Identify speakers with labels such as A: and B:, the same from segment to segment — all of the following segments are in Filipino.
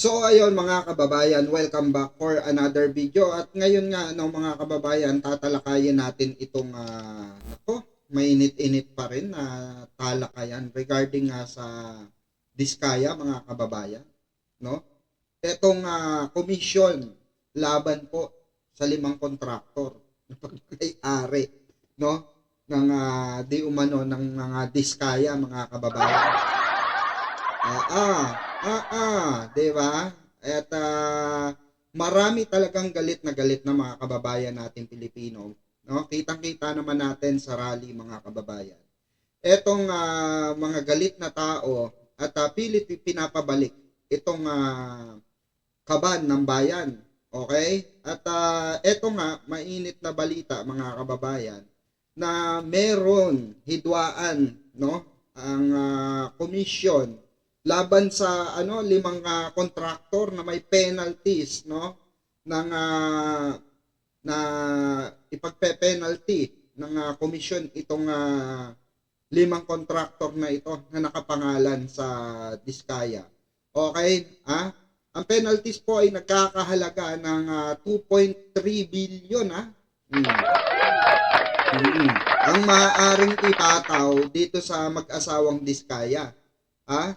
A: So ayun mga kababayan, welcome back for another video. At ngayon nga no mga kababayan, tatalakayin natin itong uh, nako, mainit-init pa rin na talakayan regarding nga sa Diskaya mga kababayan, no? Etong uh, komisyon laban po sa limang kontraktor na pagkay-ari, no? ng uh, di umano ng mga Diskaya mga kababayan. Ah, ah, ah, ah, 'di ba? At ah, marami talagang galit na galit na mga kababayan nating Pilipino, no? Kitang-kita naman natin sa rally mga kababayan. Etong ah, mga galit na tao at uh, pilit pinapabalik itong ah, kaban ng bayan. Okay? At uh, eto nga mainit na balita mga kababayan na meron hidwaan no ang uh, komisyon laban sa ano limang uh, kontraktor na may penalties no ng uh, na ipagpe-penalty ng uh, komisyon itong uh, limang kontraktor na ito na nakapangalan sa Diskaya. Okay? Ah? Ang penalties po ay nagkakahalaga ng uh, 2.3 billion ah. Hmm. Mm-hmm. Ang maaaring ipataw dito sa mag-asawang Diskaya. Ha?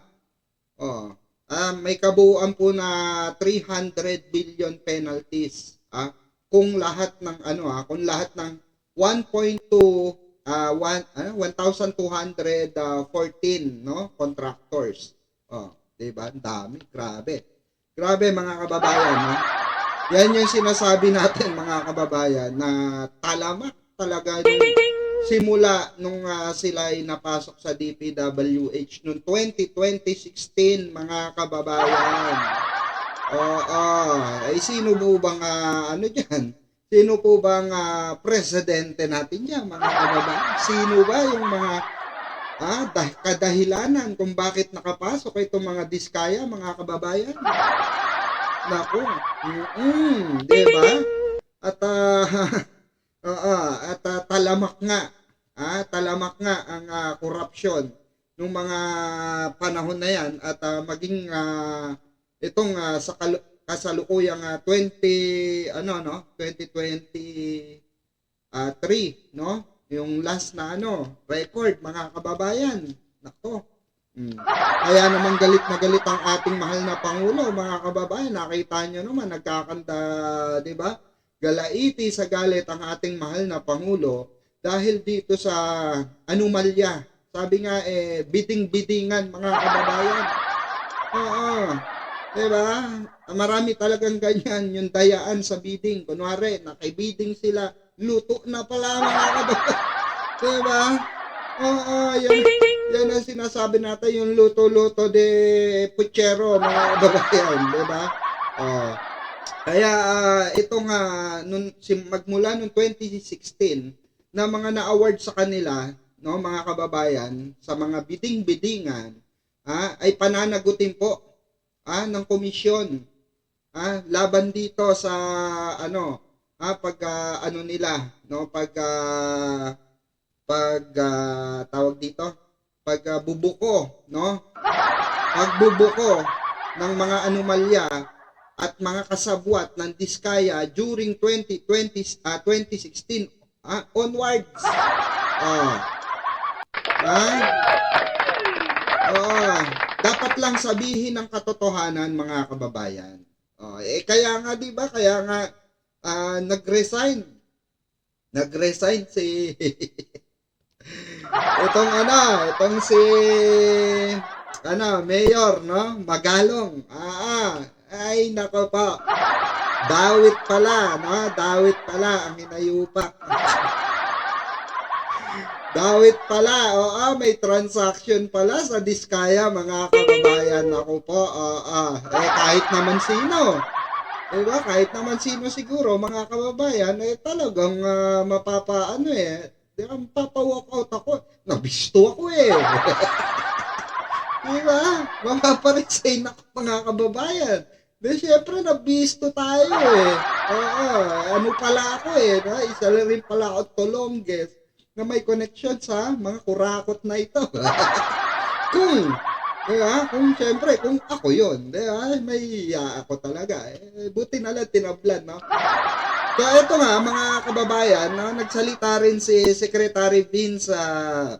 A: Oh. Ah, may kabuuan po na 300 billion penalties. Ah, kung lahat ng ano ah, kung lahat ng 1.2 ah uh, 1 ano 1214 no contractors. Oh, 'di ba? Dami, grabe. Grabe mga kababayan, no? Yan yung sinasabi natin mga kababayan na talamak talaga yung simula nung uh, sila ay napasok sa DPWH noong 2020-16 mga kababayan. Oo, uh, ay sino po bang uh, ano diyan? Sino po bang uh, presidente natin diyan mga kababayan? Sino ba yung mga ah, dah- kadahilanan kung bakit nakapasok itong mga diskaya mga kababayan? Nako. Mm, 'di ba? At uh, Oo, at uh, talamak nga, ah, talamak nga ang uh, korupsyon nung mga panahon na yan at uh, maging uh, itong uh, sa kasalukuyang uh, 20 ano no 2023 uh, no yung last na ano record mga kababayan. Nako. Hmm. kaya naman galit na galit ang ating mahal na pangulo mga kababayan. Nakita nyo naman nagkakanta di ba galaiti sa galit ang ating mahal na Pangulo dahil dito sa anomalya. Sabi nga eh, biting-bitingan mga kababayan. Oo. Diba? Marami talagang ganyan yung dayaan sa bidding. Kunwari, nakibidding sila, luto na pala mga kababayan. Diba? Oo, yan, yan ang sinasabi natin, yung luto-luto de puchero mga kababayan. Diba? Oo. Kaya uh, itong uh, nun, magmula noong 2016 na mga na-award sa kanila, no, mga kababayan, sa mga bidding-biddingan, ah, ay pananagutin po ah, ng komisyon ah, laban dito sa ano ah, pag uh, ano nila no pag uh, pag uh, tawag dito pag uh, bubuko no pagbubuko ng mga anomalya at mga kasabwat ng Diskaya during 2020 uh, 2016 uh, onwards. Oh. Ah. Oh, dapat lang sabihin ng katotohanan mga kababayan. Oh, eh kaya nga 'di ba? Kaya nga uh, nag-resign. Nag-resign si Itong ano, itong si ano, mayor, no? Magalong. Ah, ah ay, nako po. Dawit pala, no? Dawit pala ang hinayupak. Dawit pala. Oo, may transaction pala sa Diskaya, mga kababayan. Ako po, oo. Eh, kahit naman sino. Diba? Kahit naman sino siguro, mga kababayan, eh, talagang uh, mapapa, ano eh, di ba, mapapa-walk out ako. Nabisto ako eh. diba? Mapaparesign ako, mga kababayan. Di syempre nabisto tayo eh. Oo, ano pala ako eh, no? isa rin pala ako to longest na may connection sa mga kurakot na ito. Kung Diba? Kung siyempre, kung ako yun, diba? May iya ako talaga. Eh, buti na lang tinablan, no? So, ito nga, mga kababayan, no, nagsalita rin si Secretary Vince uh,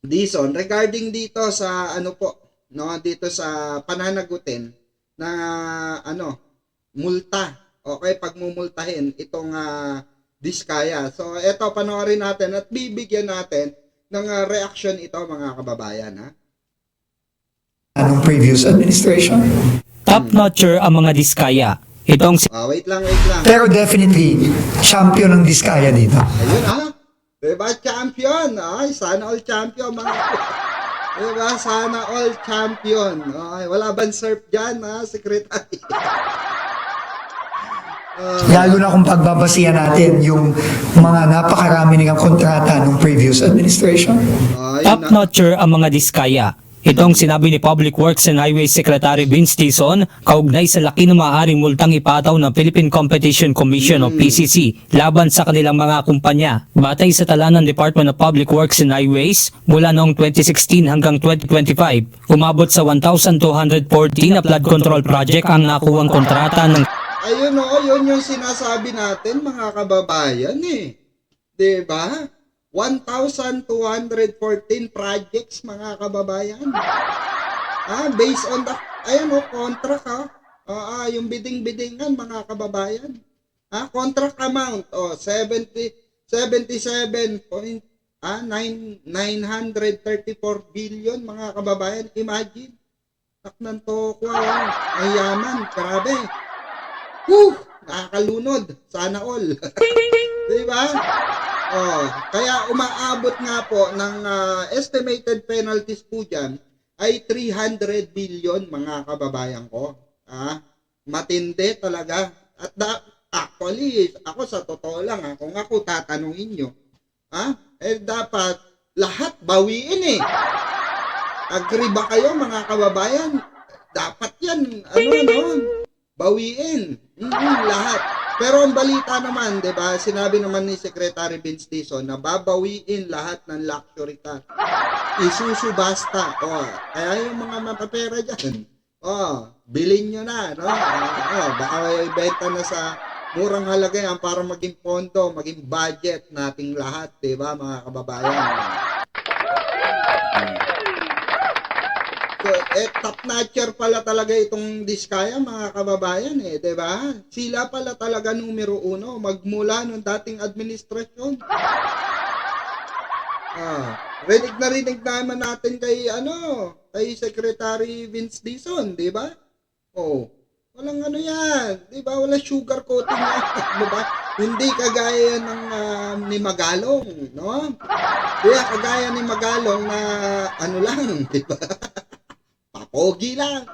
A: Dison regarding dito sa, ano po, no, dito sa pananagutin na, ano, multa. Okay, pagmumultahin itong uh, Diskaya. So, ito, panoorin natin at bibigyan natin ng uh, reaction ito, mga kababayan, ha?
B: anong previous administration.
C: Top-notcher ang mga diskaya. Itong si
A: Ah, wait lang, wait lang.
B: Pero definitely, champion ng Diskaya dito.
A: Ayun ha. Diba, champion? Ay, sana all champion mga Diba, sana all champion. Ay, wala bang surf dyan, ha, secretary?
B: Lalo na kung pagbabasihan natin yung mga napakarami nilang kontrata ng previous administration.
A: Na,
C: top-notcher ang mga diskaya. Itong sinabi ni Public Works and Highways Secretary Vince Tison kaugnay sa laki ng maaaring multang ipataw ng Philippine Competition Commission o PCC laban sa kanilang mga kumpanya. Batay sa tala ng Department of Public Works and Highways mula noong 2016 hanggang 2025, umabot sa 1,214 na flood control project ang nakuwang kontrata ng
A: ayun o, yun yung sinasabi natin, mga kababayan eh. Diba? 1,214 projects, mga kababayan. Ah, based on the, ayan o, contract ha. Ah, ah, yung bidding-biddingan, mga kababayan. Ah, contract amount, oh, 70, 77 point, ah, 9, 934 billion, mga kababayan. Imagine. Taknan to ko, ang yaman, grabe. Whew, nakakalunod. Sana all. Di ba? Oh, kaya umaabot nga po ng ah, estimated penalties po dyan ay 300 billion mga kababayan ko. Ah, matindi talaga. At da, actually, ako sa totoo lang, ah, kung ako tatanungin nyo, ah, eh dapat lahat bawiin eh. Agree ba kayo mga kababayan? Dapat yan, ano, ano, bawiin. Mm, lahat. Pero ang balita naman, 'di ba? Sinabi naman ni Secretary Vince Dizon na babawiin lahat ng luxury car. Isusubasta. Oh, kaya yung mga mapapera diyan. Oh, bilhin nyo na, no? Ah, oh, baka may benta na sa murang halaga yan para maging pondo, maging budget nating lahat, 'di ba, mga kababayan? So, eh, top notcher pala talaga itong Diskaya, mga kababayan, eh, di ba? Sila pala talaga numero uno, magmula nung dating administrasyon. Ah, rinig na rinig naman natin kay, ano, kay Secretary Vince Dizon, di ba? Oh, walang ano yan, di ba? Wala sugar coating yan, di ba? Hindi kagaya ng ah, ni Magalong, no? Kaya kagaya ni Magalong na ano lang, di ba? Papogi lang.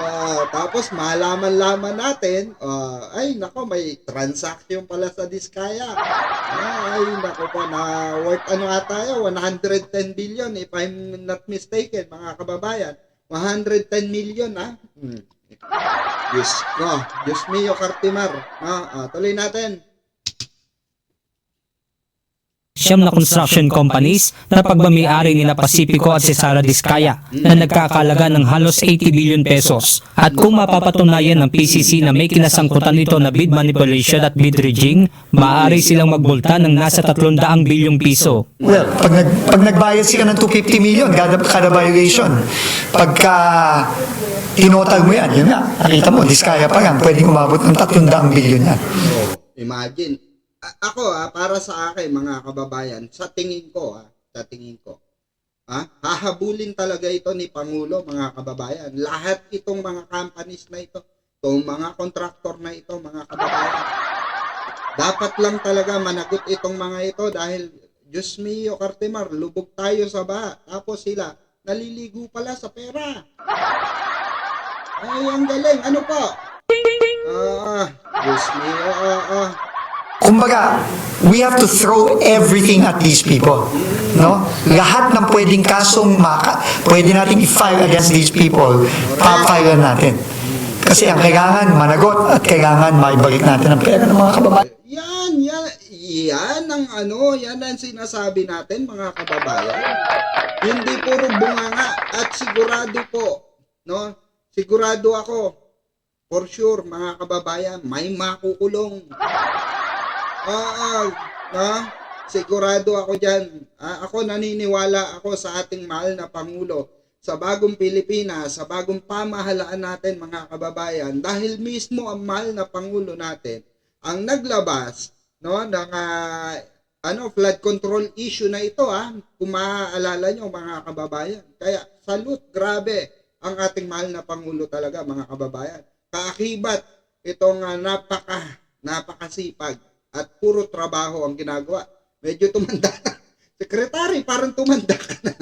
A: Ah, tapos malaman-laman natin, ah, ay nako may transaction pala sa Diskaya. Ah, ay nako po na worth ano ata yun, 110 billion if I'm not mistaken mga kababayan. 110 million ha. Hmm. Diyos ko, Diyos mio Cartimar. Ah, ah, tuloy natin.
C: Siyam na construction companies na pagmamayari nila Pacifico at Cesara Diskaya na nagkakalaga ng halos 80 billion pesos. At kung mapapatunayan ng PCC na may kinasangkutan nito na bid manipulation at bid rigging, maaari silang magbulta ng nasa 300 bilyong piso.
B: Well, pag, nag, pag nagbayad sila ng 250 million kada, kada violation, pagka tinotal mo yan, yun nga, nakita mo, Diskaya pa yan, pwedeng umabot ng 300 billion yan.
A: Oh, imagine. Ako ah, para sa akin mga kababayan, sa tingin ko ah, sa tingin ko. Ah, hahabulin talaga ito ni Pangulo mga kababayan. Lahat itong mga companies na ito, itong mga kontraktor na ito mga kababayan. Dapat lang talaga managot itong mga ito dahil Diyos mio, Cartimar, lubog tayo sa ba. Tapos sila, naliligo pala sa pera. Ay, ang galing. Ano po? Ah, Diyos mio, ah, ah.
B: Kumbaga, we have to throw everything at these people. No? Lahat ng pwedeng kasong maka, pwede natin i-file against these people, pa-file natin. Kasi ang kailangan managot at kailangan maibalik natin ang pera ng mga kababayan.
A: Yan, yan, Yan ang ano, yan ang sinasabi natin mga kababayan. Hindi puro bunganga at sigurado po, no? Sigurado ako, for sure mga kababayan, may makukulong. Oo, no? Sigurado ako dyan. Ah, ako naniniwala ako sa ating mahal na Pangulo sa bagong Pilipinas, sa bagong pamahalaan natin mga kababayan dahil mismo ang mahal na Pangulo natin ang naglabas no ng ah, ano flood control issue na ito ah kung maaalala nyo mga kababayan kaya salute grabe ang ating mahal na pangulo talaga mga kababayan kaakibat itong ah, napaka napakasipag at puro trabaho ang ginagawa medyo tumanda na sekretary parang tumanda ka na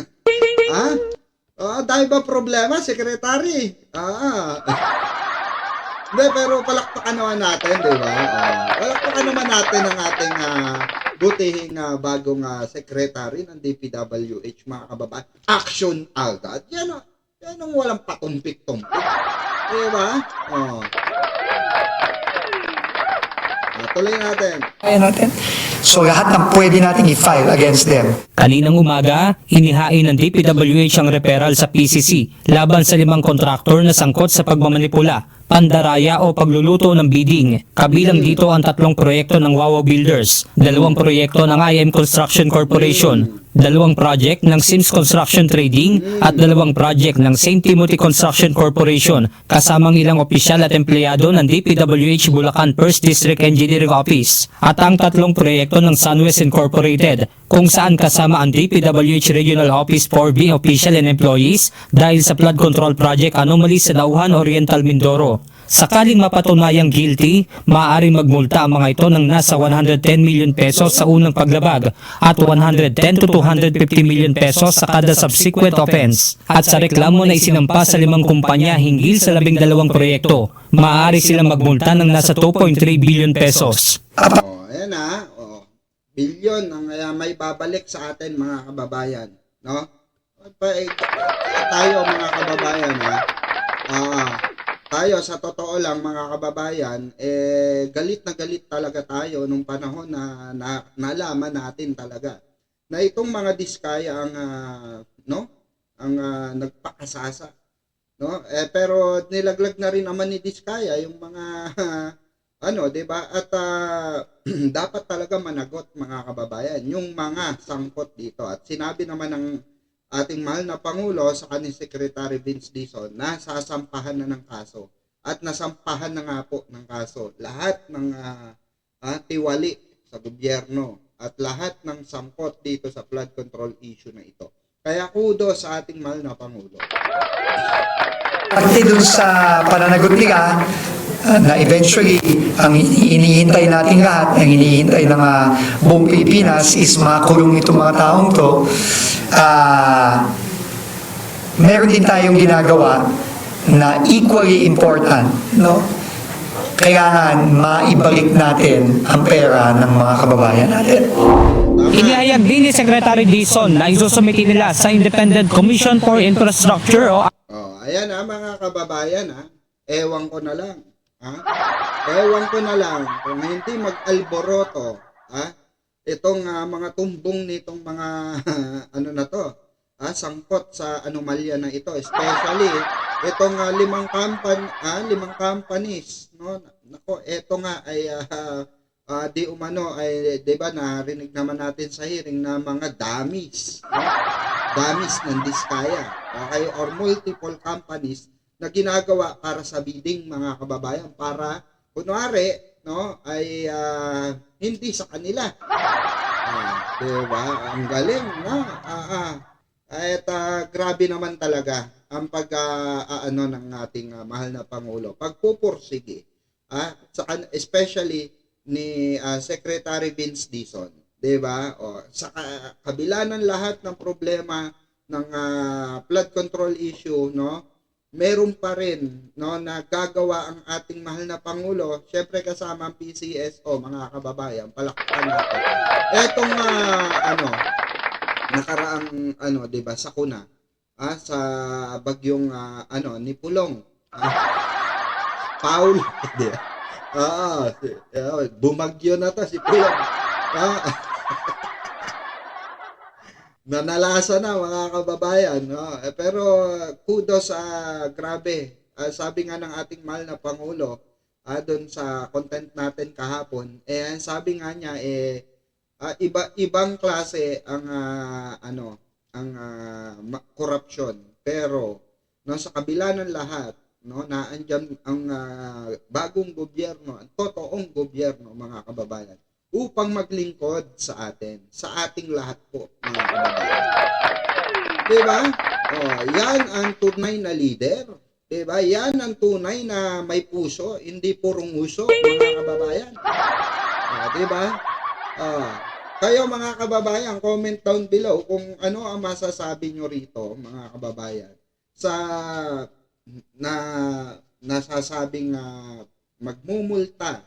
A: ah Ah, dahil ba problema, sekretary? Ah. Hindi, pero palakpakan naman natin, di ba? Ah, palakpakan naman natin ang ating ah, butihing ah, bagong ah, secretary ng DPWH, mga kababayan. Action agad. Yan, ah, yan ang walang patumpik-tumpik. Di ba? Oh. Tuloy natin.
B: Kaya natin. So lahat ng pwede natin i-file against them.
C: Kaninang umaga, inihain ng DPWH ang referral sa PCC laban sa limang kontraktor na sangkot sa pagmamanipula, pandaraya o pagluluto ng bidding. Kabilang dito ang tatlong proyekto ng Wawa Builders, dalawang proyekto ng IM Construction Corporation, dalawang project ng Sims Construction Trading at dalawang project ng St. Timothy Construction Corporation kasamang ilang opisyal at empleyado ng DPWH Bulacan First District Engineering Office at ang tatlong proyekto ng Sunwest Incorporated kung saan kasama ang DPWH Regional Office 4B official and employees dahil sa flood control project anomaly sa Nauhan Oriental Mindoro. Sakaling mapatunayang guilty, maaaring magmulta ang mga ito ng nasa 110 million pesos sa unang paglabag at 110 to 250 million pesos sa kada subsequent offense. At sa reklamo na isinampa sa limang kumpanya hinggil sa labing dalawang proyekto, maaari silang magmulta ng nasa 2.3 billion pesos.
A: Oh, ayan na. Oh. Bilyon ang uh, may babalik sa atin mga kababayan, no? Pa, eh, tayo mga kababayan ha. Ah, tayo sa totoo lang mga kababayan, eh galit na galit talaga tayo nung panahon na, na nalaman natin talaga na itong mga diskaya ang ah, no? Ang ah, nagpakasasa. No? Eh pero nilaglag na rin naman ni Diskaya yung mga ano, 'di ba? At ah, dapat talaga managot mga kababayan yung mga sangkot dito. At sinabi naman ng ating mahal na pangulo sa kanyang secretary Vince Dizon na sasampahan na ng kaso at nasampahan na nga po ng kaso lahat ng ah, ah, tiwali sa gobyerno at lahat ng sangkot dito sa flood control issue na ito. Kaya kudo sa ating mahal na pangulo.
B: Parte dun sa pananagot nila uh, na eventually ang ini- inihintay natin lahat, ang inihintay ng uh, buong Pilipinas is makulong itong mga taong to. Ah, meron din tayong ginagawa na equally important, no? Kailangan maibalik natin ang pera ng mga kababayan natin.
C: Inihayag din ni Secretary Dizon na isusumiti nila sa Independent Commission for Infrastructure o
A: Oh, ayan ha mga kababayan ha. Ewan ko na lang. Ha? Ewan ko na lang kung hindi mag-alboroto ha. Itong ah, mga tumbong nitong mga ano na to. Ha, sangkot sa anomalya na ito, especially itong ah, limang company, ah, limang companies, no? Nako, ito nga ay ah, ah, di umano ay 'di ba narinig naman natin sa hearing na mga dummies, no? Dummies ng Diskaya, okay, or multiple companies na ginagawa para sa bidding mga kababayan para kunwari no ay ah, hindi sa kanila. Ah, 'di ba? Ang galing, no? Ah, ah. At ah, grabe naman talaga ang pag ah, ah, ano ng ating ah, mahal na pangulo. Pagpupursige ah, sa kan- especially ni ah, Secretary Vince Dizon, 'di ba? O sa ka- kabila ng lahat ng problema ng ah, flood control issue, no? Meron pa rin no na gagawa ang ating mahal na pangulo, syempre kasama ang PCSO, mga kababayan, palakpakan natin. Etong ah, ano, nakaraang ano, 'di ba, sakuna ah, sa bagyong ah, ano, ni Pulong. Ah, Paul, 'di ba? Si- ah, bumagyo na to si Pulong. Ah. Nanalasa na mga kababayan. No? Eh, Pero kudos sa grabe. Ah, sabi nga ng ating mahal na Pangulo, ah, doon sa content natin kahapon, eh, sabi nga niya, eh, ah, iba, ibang klase ang, ah, ano, ang corruption. Pero, no, sa kabila ng lahat, no, na andyan ang ah, bagong gobyerno, ang totoong gobyerno, mga kababayan, upang maglingkod sa atin, sa ating lahat po, mga kababayan. Diba? Oh, yan ang tunay na leader. Diba? Yan ang tunay na may puso, hindi purong uso, mga kababayan. Ah, diba? Ah, kayo mga kababayan, comment down below kung ano ang masasabi nyo rito, mga kababayan, sa na nasasabing ah, magmumulta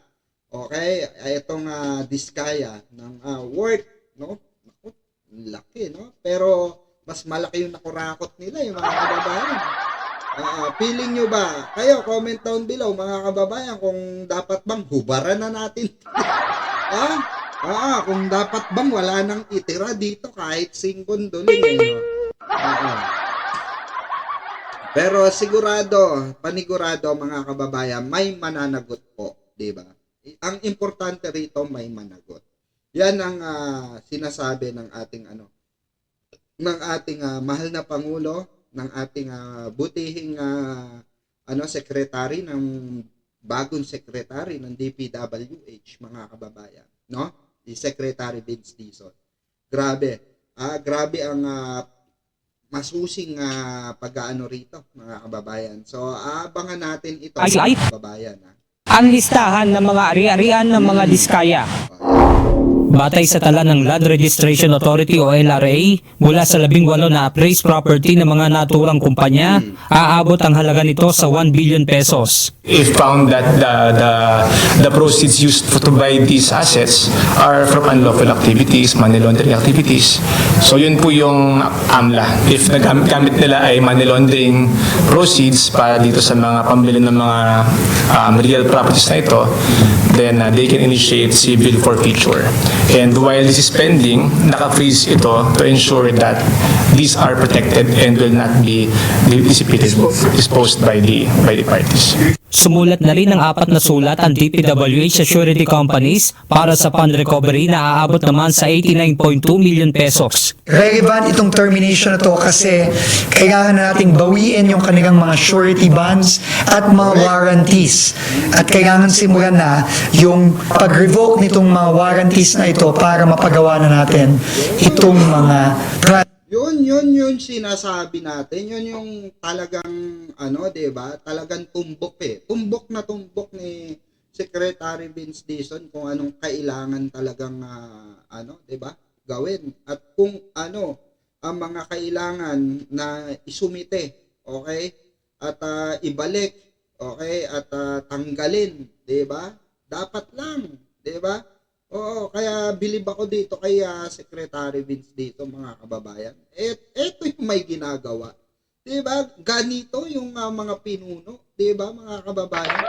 A: Okay, itong uh, diskaya ng ah, worth, no? Naku, laki, no? Pero mas malaki yung nakurakot nila, yung mga kababayan. Ah, feeling nyo ba? Kayo, comment down below, mga kababayan, kung dapat bang hubaran na natin. ah, ah, kung dapat bang wala nang itira dito kahit singkon doon. Eh, no? Ah. Pero sigurado, panigurado mga kababayan, may mananagot po, 'di ba? Ang importante rito may managot. Yan ang ah, sinasabi ng ating ano ng ating ah, mahal na pangulo, ng ating ah, butihing ah, ano secretary ng bagong secretary ng DPWH mga kababayan, no? Si Secretary Vince Dizon. Grabe. Ah, grabe ang ah, masusing ah, pag-aano rito, mga kababayan. So, abangan natin ito, mga kababayan. Ha?
C: Ang listahan ng mga ari-arian ng mga diskaya. Batay sa tala ng Land Registration Authority o LRA, mula sa labing walo na appraised property ng mga naturang kumpanya, aabot ang halaga nito sa 1 billion pesos.
D: if found that the, the, the proceeds used for, to buy these assets are from unlawful activities, money laundering activities. So yun po yung AMLA. If nagamit gamit nila ay money laundering proceeds para dito sa mga pambili ng mga um, real properties na ito, then uh, they can initiate civil forfeiture. And while this is pending, naka-freeze ito to ensure that these are protected and will not be dissipated, disposed by the by the parties.
C: Sumulat na rin ng apat na sulat ang DPWH sa companies para sa fund recovery na aabot naman sa 89.2 million pesos.
B: Relevant itong termination na to kasi kailangan na nating bawiin yung kanilang mga surety bonds at mga warranties. At kailangan simulan na yung pag-revoke nitong mga warranties na ito para mapagawa na natin itong mga projects
A: Yun, yun, yun sinasabi natin. Yun yung talagang, ano, ba Talagang tumbok eh. Tumbok na tumbok ni Secretary Vince Dizon kung anong kailangan talagang, ah, ano, ba gawin. At kung ano, ang mga kailangan na isumite, okay? At ah, ibalik, okay? At ah, tanggalin, ba Dapat lang, ba Oo, kaya bilib ako dito kay ah, Secretary Vince dito mga kababayan. Et eto yung may ginagawa. 'Di ba? Ganito yung ah, mga pinuno, 'di ba mga kababayan?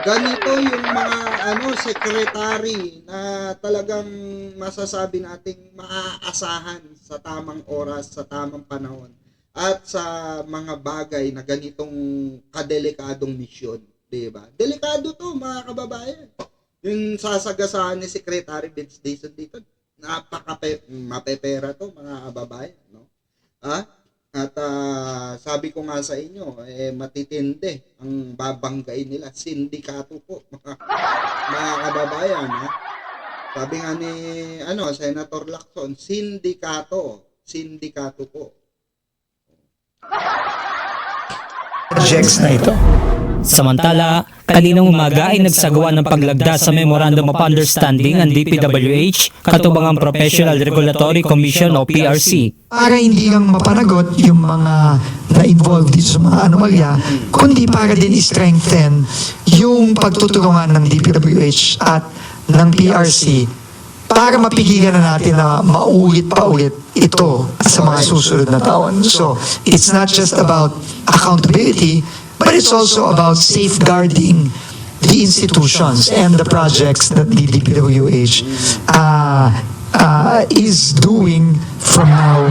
A: Ganito yung mga ano secretary na talagang masasabi nating maaasahan sa tamang oras, sa tamang panahon at sa mga bagay na ganitong kadelikadong misyon, 'di ba? Delikado 'to mga kababayan yung sasagasaan ni Secretary Vince Dizon dito, napaka mapepera to mga kababayan, no? Ha? At ah, sabi ko nga sa inyo, eh, matitindi ang babanggain nila. Sindikato po, mga, mga kababayan. Ha? Sabi nga ni ano, Senator Lacson, sindikato. Sindikato po.
B: na ito.
C: Samantala, kaninang umaga ay nagsagawa ng paglagda sa Memorandum of Understanding ang DPWH katubang ang Professional Regulatory Commission o PRC.
B: Para hindi lang mapanagot yung mga na-involved dito sa mga anomalya, kundi para din strengthen yung pagtutulungan ng DPWH at ng PRC para mapigilan na natin na maulit pa ulit ito sa mga susunod na taon. So, it's not just about accountability, it's also about safeguarding the institutions and the projects that the DPWH uh, uh, is doing from now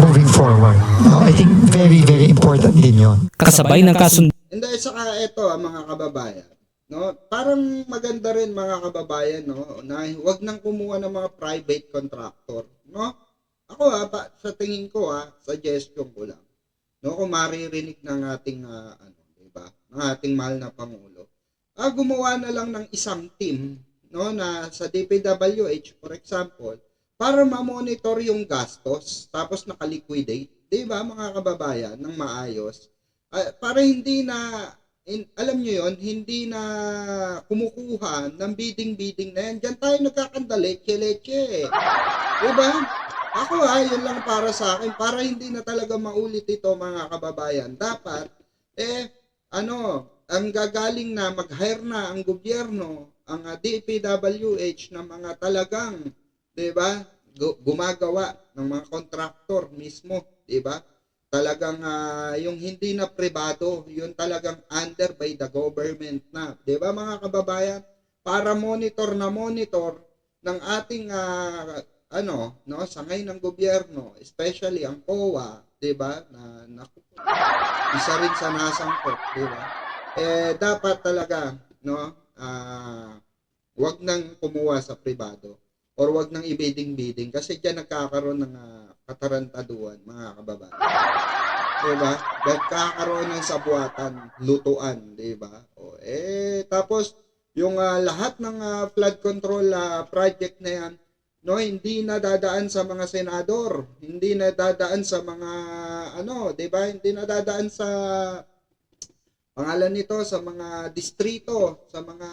B: moving forward. No, I think very, very important din yon.
C: Kasabay ng kasunduan
A: Hindi, saka ito, ah, mga kababayan. No, parang maganda rin mga kababayan no na wag nang kumuha ng mga private contractor, no? Ako ah, pa, sa tingin ko ah, suggestion ko lang. No, kung maririnig ng ating ah, ating mahal na pangulo. Ah, gumawa na lang ng isang team, no, na sa DPWH for example, para ma-monitor yung gastos tapos nakaliquidate, 'di ba, mga kababayan, ng maayos. Ah, para hindi na in, alam nyo yon hindi na kumukuha ng bidding-bidding na yan. Diyan tayo nagkakandaleche-leche. Diba? Ako ha, yun lang para sa akin. Para hindi na talaga maulit ito mga kababayan. Dapat, eh, ano, ang gagaling na mag-hire na ang gobyerno, ang ah, DPWH ng mga talagang, di ba, gu- gumagawa ng mga kontraktor mismo, di ba? talagang ah, yung hindi na pribado, yun talagang under by the government na. 'Di ba mga kababayan? Para monitor na monitor ng ating ah, ano, no, sangay ng gobyerno, especially ang COA, 'di ba? Na, naku, isa rin sa nasangkot, 'di ba? Eh dapat talaga, no, ah, wag nang kumuha sa pribado or wag nang ibiding-biding kasi diyan nagkakaroon ng ah, katarantaduan mga kababayan. Diba? Nagkakaroon ng sabuatan, lutuan, diba? O, eh, tapos, yung ah, lahat ng ah, flood control ah, project na yan, no, hindi na dadaan sa mga senador, hindi na dadaan sa mga, ano, diba? Hindi na dadaan sa, pangalan nito, sa mga distrito, sa mga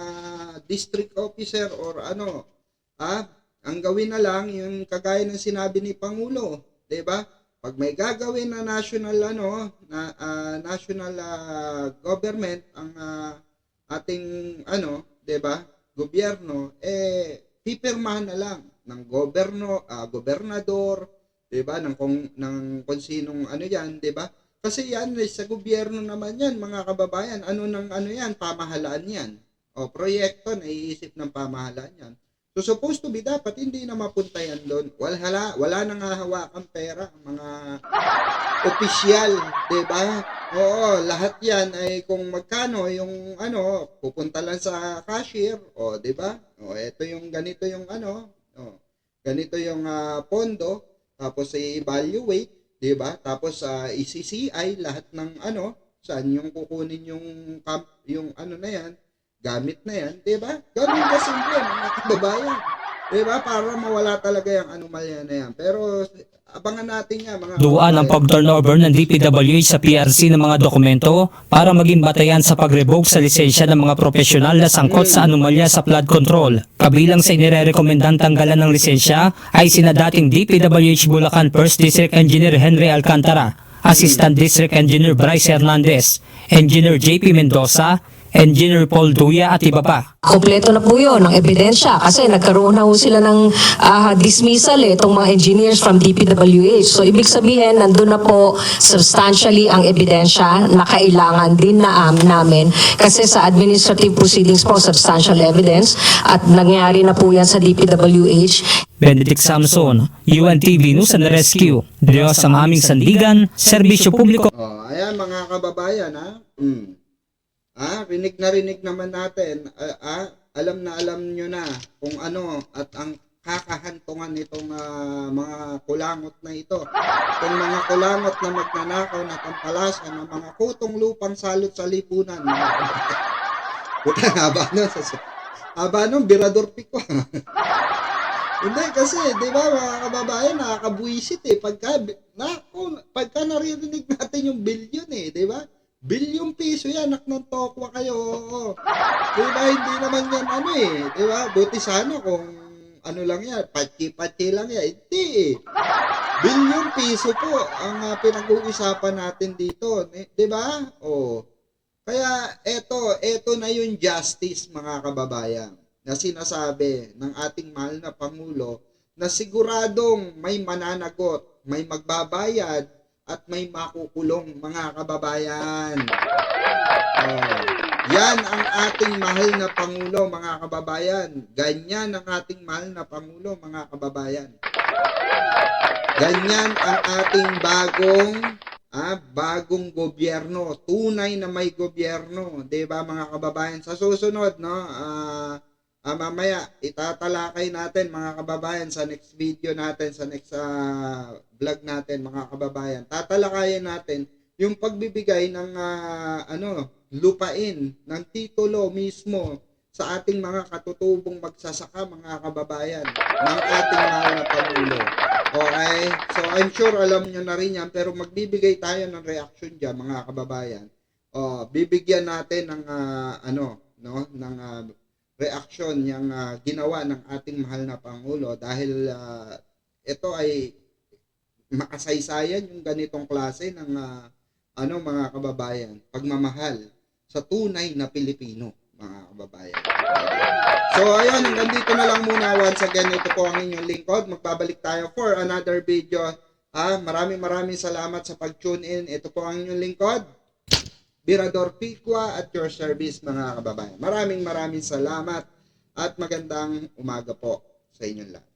A: district officer or ano, ah, ang gawin na lang yung kagaya ng sinabi ni Pangulo, 'di ba? Pag may gagawin na national ano, na ah, national ah, government ang ah, ating ano, 'di ba? Gobyerno eh pipirmahan na lang ng goberno, ah, gobernador, 'di ba? Ng kung ng kung sinong ano 'yan, 'di ba? Kasi yan eh, sa gobyerno naman yan, mga kababayan. Ano ng ano yan, pamahalaan yan. O proyekto na iisip ng pamahalaan yan. So supposed to be dapat hindi na mapunta yan doon. Wala, wala nang hahawakang pera ang mga opisyal, 'di ba? Oo, lahat 'yan ay kung magkano yung ano, pupunta lang sa cashier, o 'di ba? O ito yung ganito yung ano, o, ganito yung ah, pondo, tapos i-evaluate, 'di ba? Tapos sa i-CCI lahat ng ano, saan yung kukunin yung camp, yung ano na 'yan, gamit na 'yan, 'di ba? Ganun ka simple mga kababayan. 'Di ba? Para mawala talaga yung anomalya na 'yan. Pero abangan natin 'yan mga
C: duaan ang pag-turnover ng DPWH sa PRC ng mga dokumento para maging batayan sa pag-revoke sa lisensya ng mga profesional na sangkot sa anomalya sa flood control. Kabilang sa inirekomendang tanggalan ng lisensya ay sina dating DPWH Bulacan First District Engineer Henry Alcantara, Assistant District Engineer Bryce Hernandez, Engineer JP Mendoza, Engineer Paul Duya at iba pa.
E: Kompleto na po yun ng ebidensya kasi nagkaroon na ho sila ng ah, dismissal eh, itong mga engineers from DPWH. So ibig sabihin, nandun na po substantially ang ebidensya na kailangan din na am namin kasi sa administrative proceedings po, substantial evidence at nangyari na po yan sa DPWH.
C: Benedict Samson, UNTV News and Rescue. Diyos ang aming sandigan, serbisyo publiko
A: Oh, ayan mga kababayan ha. Mm. Ah, rinig na rinig naman natin. Ah, ah, alam na alam nyo na kung ano at ang kakahantungan nitong ah, mga kulangot na ito. Itong mga kulangot na magnanakaw na tampalasan ng mga kutong lupang salot sa lipunan. Buta haba nun. Haba nun, birador piko. Hindi kasi, 'di ba, mga kababayan, nakakabuisit eh pagka na kung, pagka naririnig natin yung billion eh, 'di ba? Bilyong piso yan, nak ng tokwa kayo. 'Di ba? Hindi naman yan ano eh, 'di ba? Buti sana kung ano lang yan, patsi-patsi lang yan. Hindi eh. Bilyong piso po ang ah, pinag-uusapan natin dito, 'di ba? Oh. Kaya eto, eto na yung justice mga kababayan na sinasabi ng ating mahal na Pangulo na siguradong may mananagot, may magbabayad at may makukulong mga kababayan. Oh, Yan ang ating mahal na Pangulo, mga kababayan. Ganyan ang ating mahal na Pangulo, mga kababayan. Ganyan ang ating bagong ah, bagong gobyerno, tunay na may gobyerno, 'di ba mga kababayan? Sa susunod, no, ah, ah, mamaya itatalakay natin mga kababayan sa next video natin, sa next ah, vlog natin mga kababayan. Tatalakayin natin yung pagbibigay ng ah, ano, lupain ng titulo mismo sa ating mga katutubong magsasaka mga kababayan ng ating mahal na Pangulo. Okay? So I'm sure alam nyo na rin yan pero magbibigay tayo ng reaction dyan mga kababayan. Oh, bibigyan natin ng ah, ano, no, ng ah, reaction yung ah, ginawa ng ating mahal na pangulo dahil ah, ito ay makasaysayan yung ganitong klase ng ah, ano mga kababayan, pagmamahal sa tunay na Pilipino, mga kababayan. So ayun, hanggang dito na lang muna once again. Ito po ang inyong lingkod. Magbabalik tayo for another video. Ah, maraming maraming salamat sa pag-tune in. Ito po ang inyong lingkod. Birador Pikwa at your service mga kababayan. Maraming maraming salamat at magandang umaga po sa inyong lahat.